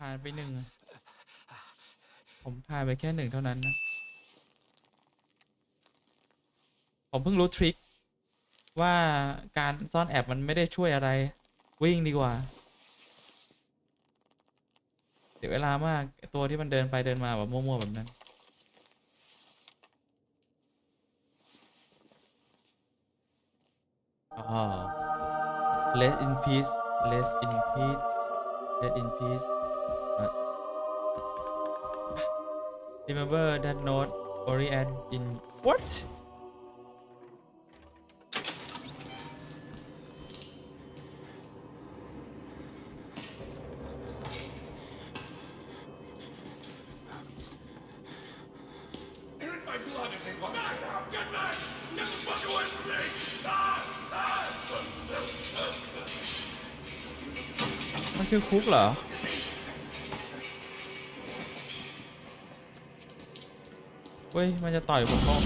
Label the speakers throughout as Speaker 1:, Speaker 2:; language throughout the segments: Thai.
Speaker 1: ผ่านไปหนึ่งผมผ่านไปแค่หนึ่งเท่านั้นนะ ผมเพิ่งรู้ทริคว่าการซ่อนแอบมันไม่ได้ช่วยอะไร วิ่งดีกว่า เดี๋ยวเวลามากตัวที่มันเดินไปเดินมาแบบมั่วๆแบบนั้นอ๋อ Rest in peace Rest in peace Rest in peace Remember that note Orion in what มันคื เว้ย มันจะต่อยผม
Speaker 2: เขา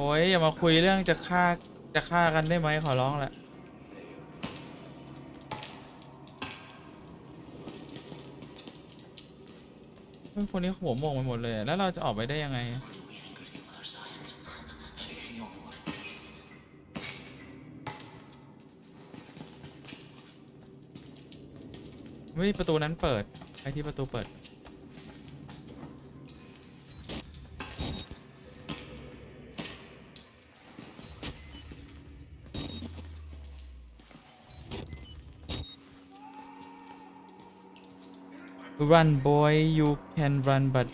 Speaker 1: โอ้ยอย่ามาคุยเรื่องจะฆ่าจะฆ่ากันได้ไหมขอร้องแหละเฮ้ยคนนี้หัวโมงไปหมดเลย แล้วเราจะออกไปได้ยังไงเฮ้ยประตูนั้นเปิดไอที่ประตูเปิด Run boy you can run but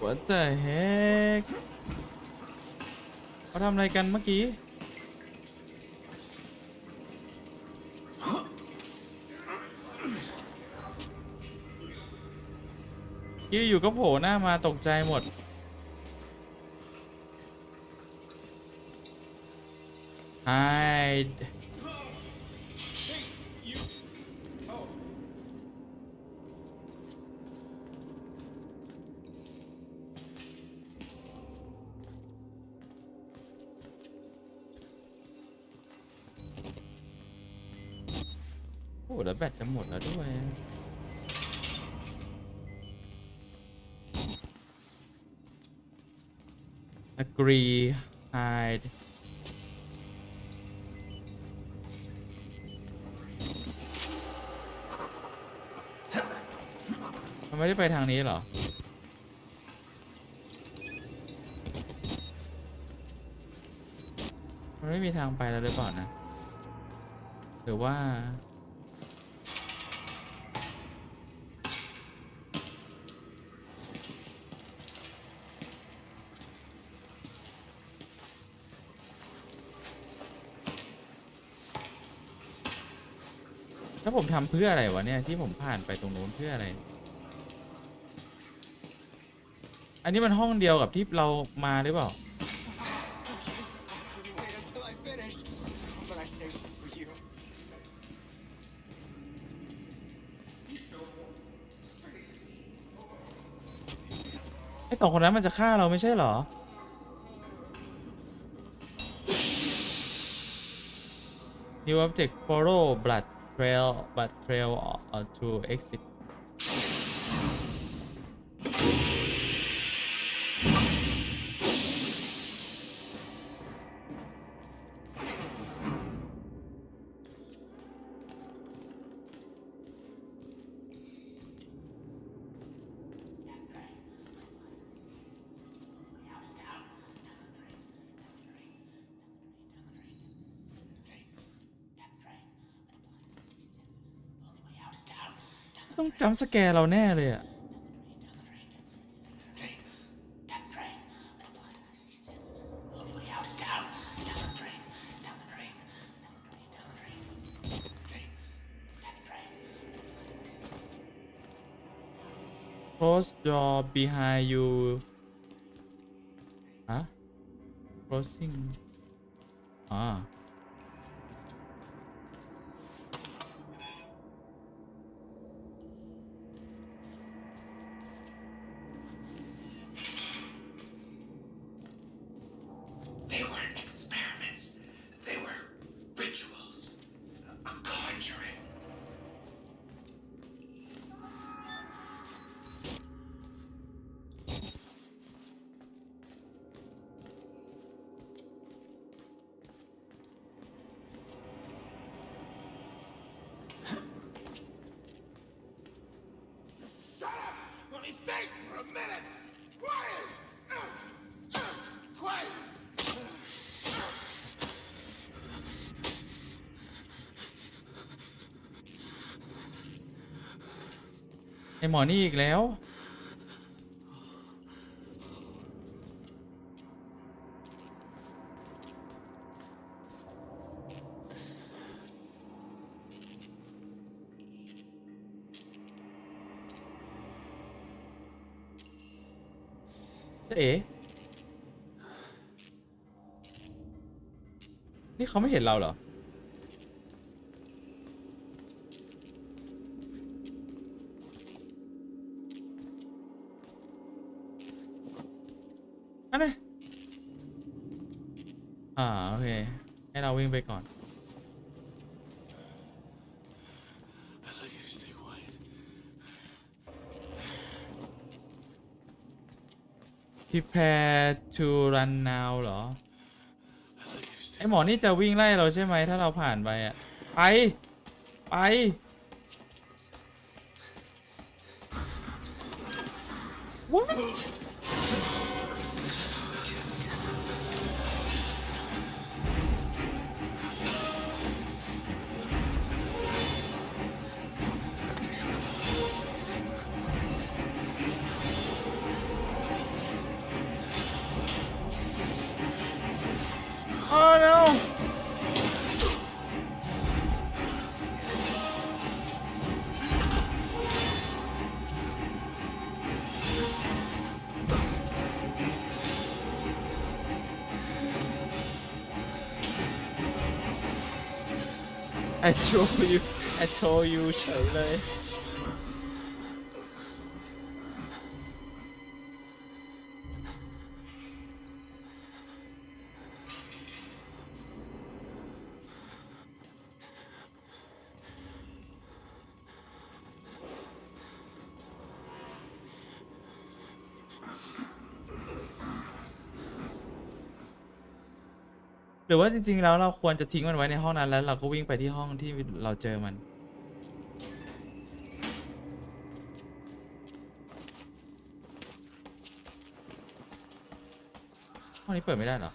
Speaker 1: you หัวแต่เฮกเขาทำอะไรกันเมื่อกี้ กี้อยู่ก็โผล่หน้ามาตกใจหมด hide แล้วแบตจะหมดแล้วด้วย agree hide มันไม่ได้ไปทางนี้เหรอ มันไม่มีทางไปแล้วหรือเปล่านะ หรือว่า แล้วผมทำเพื่ออะไรวะเนี่ยที่ผมผ่านไปตรงนู้นเพื่ออะไร อันนี้มันห้องเดียวกับที่เรามาหรือเปล่า ไอ้สองคนนั้นมันจะฆ่าเราไม่ใช่เหรอ New object follow blood trail but trail or to exit ต้องจำสแกรเราแน่เลยอะ
Speaker 3: โค
Speaker 1: ส door behind you ฮะ closing อ่า
Speaker 3: minute! Quiet! Uh, uh, Quiet!
Speaker 1: ไอหมอนี่อีกแล้ว เอ๋นี่เขาไม่เห็นเราเหรอ อันนี้อ่า โอเค ให้เราวิ่งไปก่อน
Speaker 3: I'd like you to stay quiet.
Speaker 1: Prepare to run now เหรอ ไอหมอนี่จะวิ่งไล่เราใช่ไหมถ้าเราผ่านไปอะไป ไป I told you I told you เฉ หรือว่าจริง ๆ แล้วเราควรจะทิ้งมันไว้ในห้องนั้นแล้วเราก็วิ่งไปที่ห้องที่เราเจอมัน ห้องนี้เปิดไม่ได้เหรอ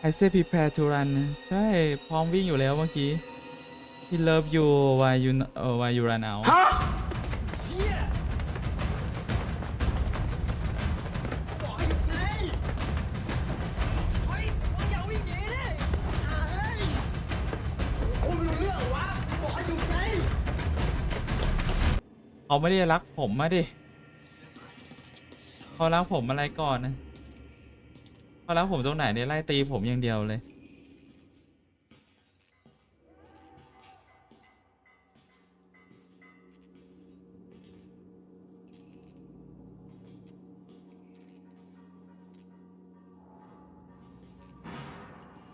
Speaker 3: ไอ
Speaker 1: เซพ prepare to run ใช่พร้อมวิ่งอยู่แล้วเมื่อกี้ He love you why you เออ why you run out เขาไม่ได้รักผมมาดิเขารักผมอะไรก่อนนะ เขารักผมตรงไหนเนี่ยไล่ตีผมอย่างเดียวเลย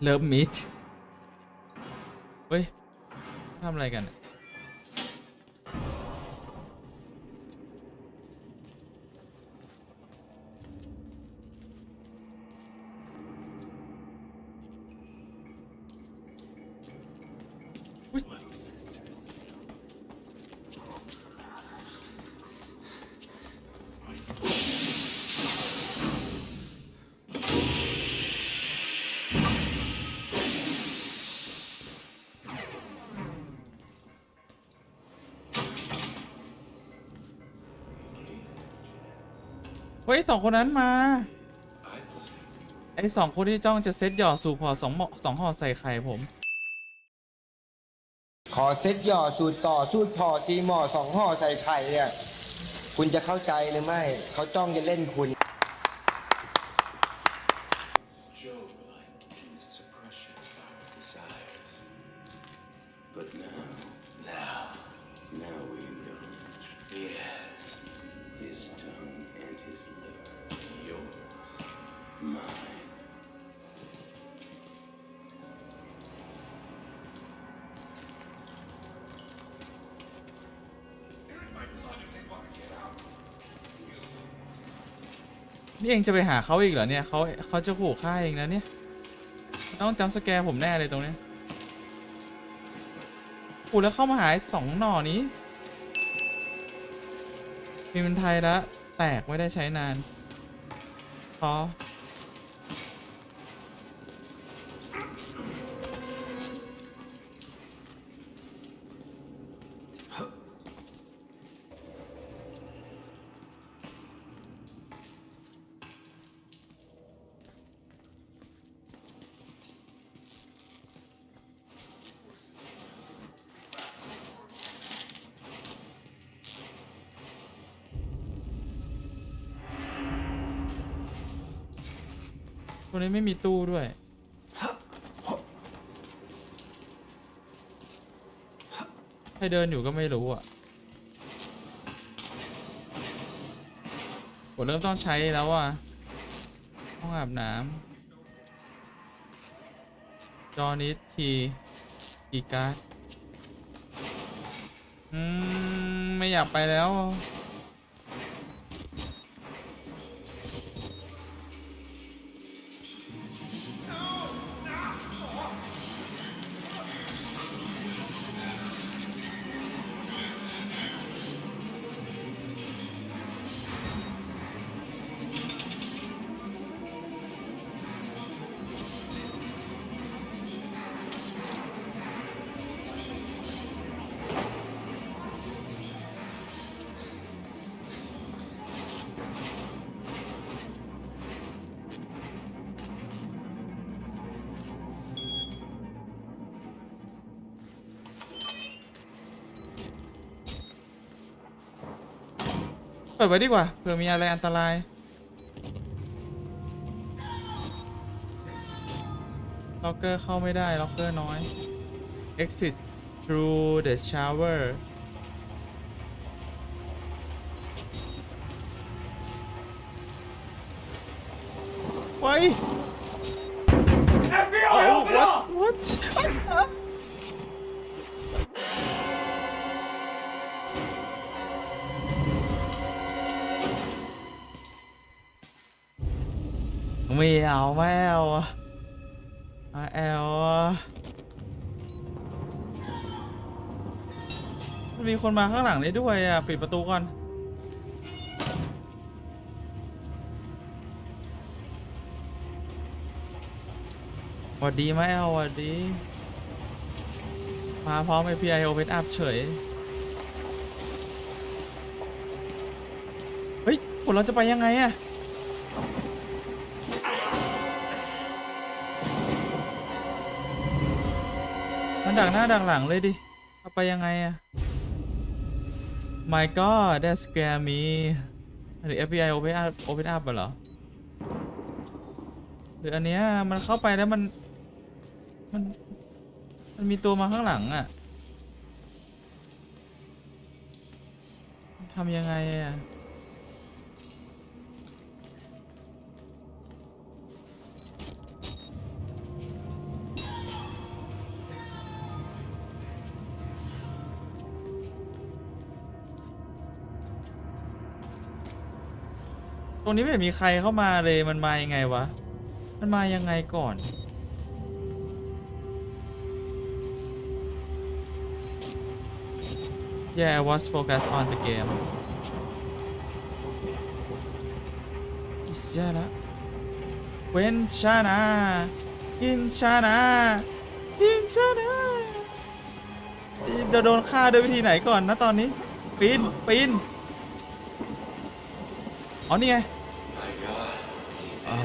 Speaker 1: เลิฟมิดเฮ้ยทำอะไรกันอะอุ๊ย องคนนั้นมา ไอ้สองคนที่จ้องจะเซ็ตหย่อสู่พอสองหมอสองห่อใส่ไข่ผม
Speaker 4: ขอเซ็ตหย่อสูตรต่อสูตรพอซีหมอสองห่อใส่ไข่เนี่ย คุณจะเข้าใจหรือไม่ เขาจ้องจะเล่นคุณ
Speaker 1: นี่เองจะไปหาเขาอีกเหรอเนี่ยเขาเขาจะขู่ฆ่าเองนะเนี่ยต้องจำสแกร์ผมแน่เลยตรงเนี้ยขู่แล้วเข้ามาหายสองหน่อนี้ มีมันไทยละแตกไม่ได้ใช้นานพอ นี้ไม่มีตู้ด้วย ใครเดินอยู่ก็ไม่รู้อะผมเริ่มต้องใช้แล้วอะห้องอาบน้ำจอนิสคีย์คีย์การ์ด อืม ไม่อยากไปแล้ว เปิดไว้ดีกว่าเผื่อมีอะไรอันตราย ล็อกเกอร์เข้าไม่ได้ ล็อกเกอร์น้อย exit through the shower ไว้ ไม่เอาไม่เอาอะไม่เอาอะมันมีคนมาข้างหลังได้ด้วยอะ ปิดประตูก่อน หวัดดีไหมเอาหวัดดี มาพร้อม API Open Up เฉย เฮ้ยพวกเราจะไปยังไงอะ ดักหน้าดักหลังเลยดิ เอาไปยังไงอะ My God that scare me อันนี้ FBI open up open up เหรอ หรืออันเนี้ยมันเข้าไปแล้วมัน มัน มันมีตัวมาข้างหลังอะ่ะทำยังไงอะ ตรงนี้ไม่เห็นมีใครเข้ามาเลยมันมายังไงวะ มันมายังไงก่อน Yeah I was focused on the game อิสยาละเวนชานาอินชานาอินชานาจะโดนฆ่าด้วยวิธีไหนก่อนนะตอนนี้ปีนปีน อ๋อนี่ไง
Speaker 2: My God,
Speaker 1: อ๋อ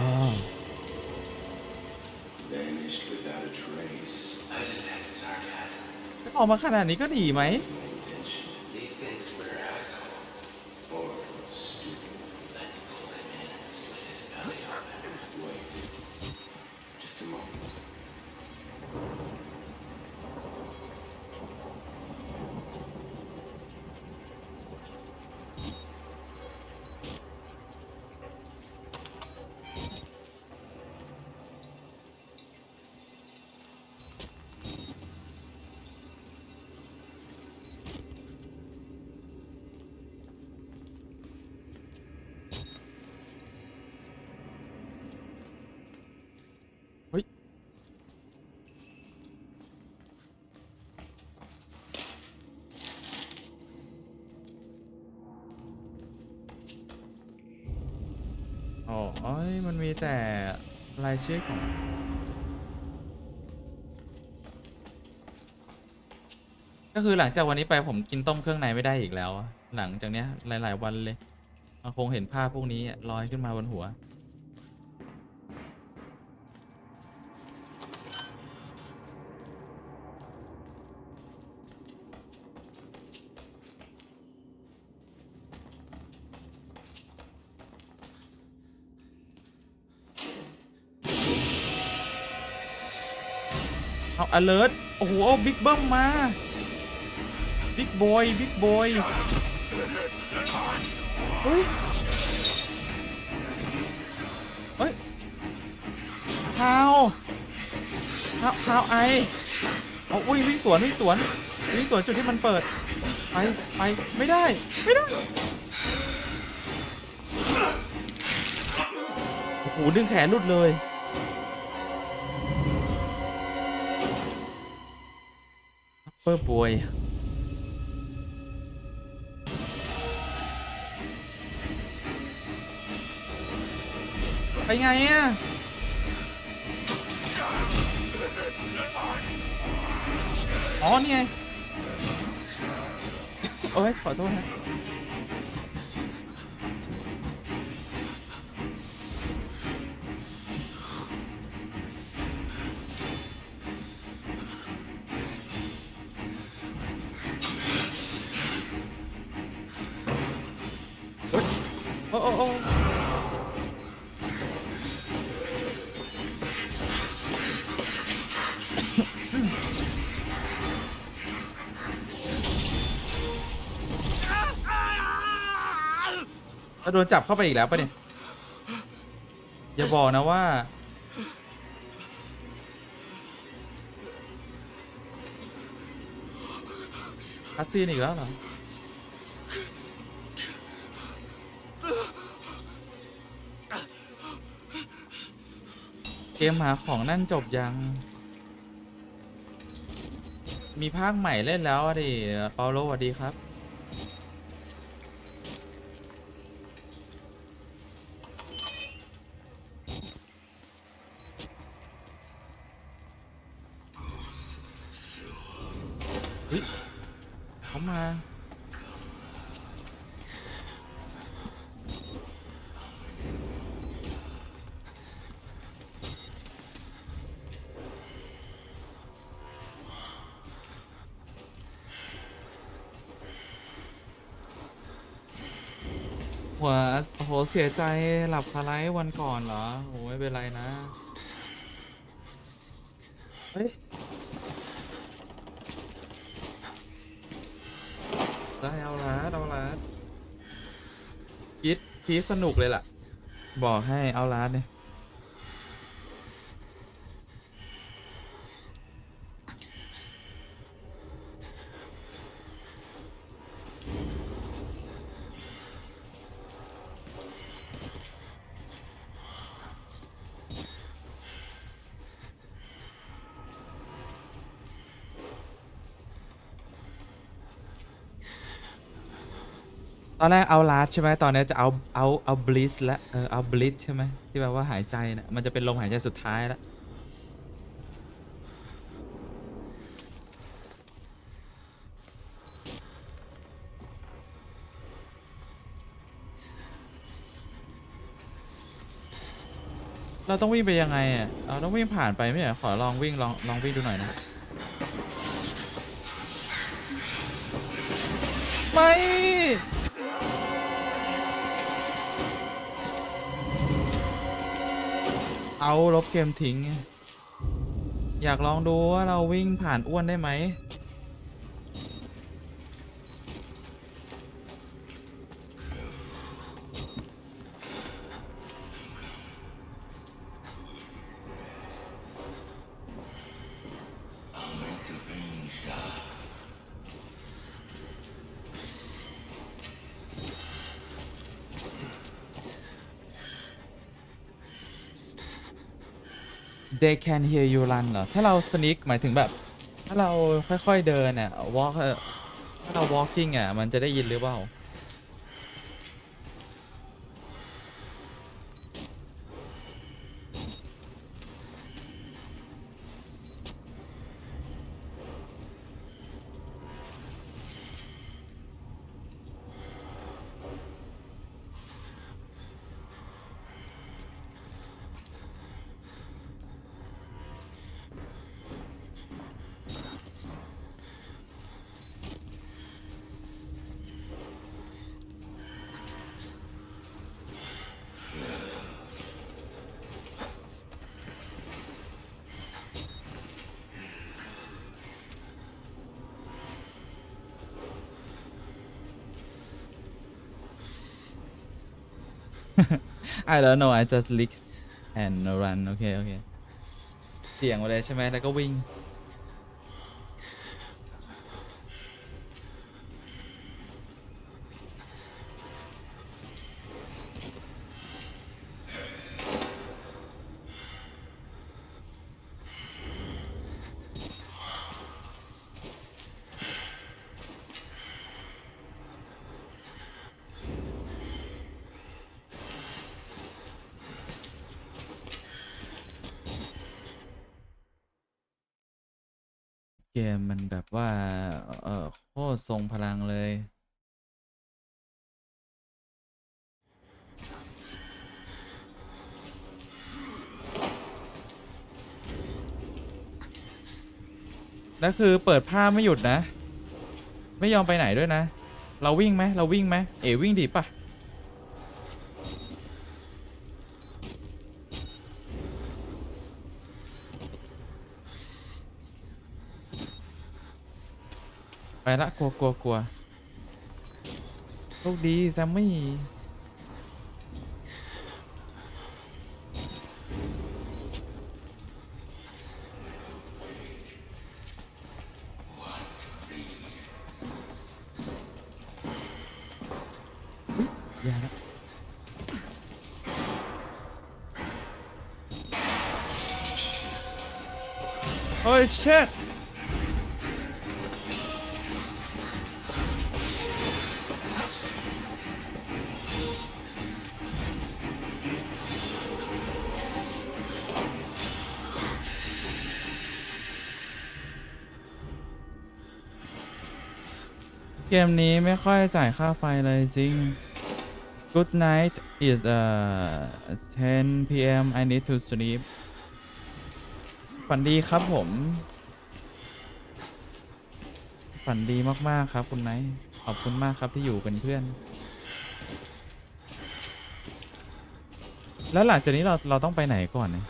Speaker 2: vanished without a trace.
Speaker 3: I detect sarcasm.
Speaker 1: ออกมาขนาดนี้ก็หนีไหม อ๋อเอ้ยมันมีแต่รายชื่อของก็คือหลังจากวันนี้ไปผมกินต้มเครื่องในไม่ได้อีกแล้ว หลังจากเนี้ยหลาย ๆ วันเลยคงเห็นภาพพวกนี้ลอยขึ้นมาบนหัว alert โอ้โหบิ๊กเบิ้มมาบิ๊กบอยบิ๊กบอยเฮ้ยเฮ้ย how how how I เอาอุ้ยวิ่งสวนวิ่งสวนวิ่งสวนจุดที่มันเปิดไปไปไม่ได้ไม่ได้โอ้โหดึงแขนหลุดเลย อร์บวยไปไงอะอ๋อนี่ไง โอ้ยขอโทษนะ โอ้โอ้แล้วโดนจับเข้าไปอีกแล้วปะเนี่ย อย่าบอกนะว่า คัสซีนอีกแล้วเหรอ เกมหาของนั่นจบยัง มีภาคใหม่เล่นแล้วอะดิเปาโลสวัสดีครับ เสียใจหลับคาไลท์วันก่อนเหรอโอ้ไม่เป็นไรนะ เฮ้ย ได้เอาละเอาละพีทพีทสนุกเลยล่ะ บอกให้เอาละเนี่ย ตอนแรกเอาลาสใช่ไหมตอนนี้จะเอาเอาเอาบลิสแล้วเออเอาบลิสใช่ไหมที่แปลว่าหายใจนะมันจะเป็นลมหายใจสุดท้ายแล้วเราต้องวิ่งไปยังไงอะเราต้องวิ่งผ่านไปไม่เหรอขอลองวิ่งลองลองวิ่งดูหน่อยนะ ไม่ เอาลบเกมทิ้ง อยากลองดูว่าเราวิ่งผ่านอ้วนได้ไหม they can hear you run เหรอ ถ้าเรา sneak หมายถึงแบบ ถ้าเราค่อยๆเดินเนี่ย walk ถ้าเรา walking อะ มันจะได้ยินหรือเปล่า I don't know I just lick and run โอเค โอเค เสียงมาเลยใช่ไหมแล้วก็วิ่ง เกมมันแบบว่า เออโคตรทรงพลังเลย แล้วคือเปิดผ้าไม่หยุดนะ ไม่ยอมไปไหนด้วยนะ เราวิ่งไหมเราวิ่งไหมเอ๋วิ่งดีปะ ไปละกลัวกลัวกลัวโชคดีแซมมี่อย่าละโอ้ย shit เกมนี้ไม่ค่อยจ่ายค่าไฟเลยจริง Good night it's uh 10 p.m. I need to sleep ฝันดีครับผม ฝันดีมากๆครับคุณไนท์ขอบคุณมากครับที่อยู่เป็นเพื่อน แล้วหลังจากนี้เราเราต้องไปไหนก่อนเนี่ย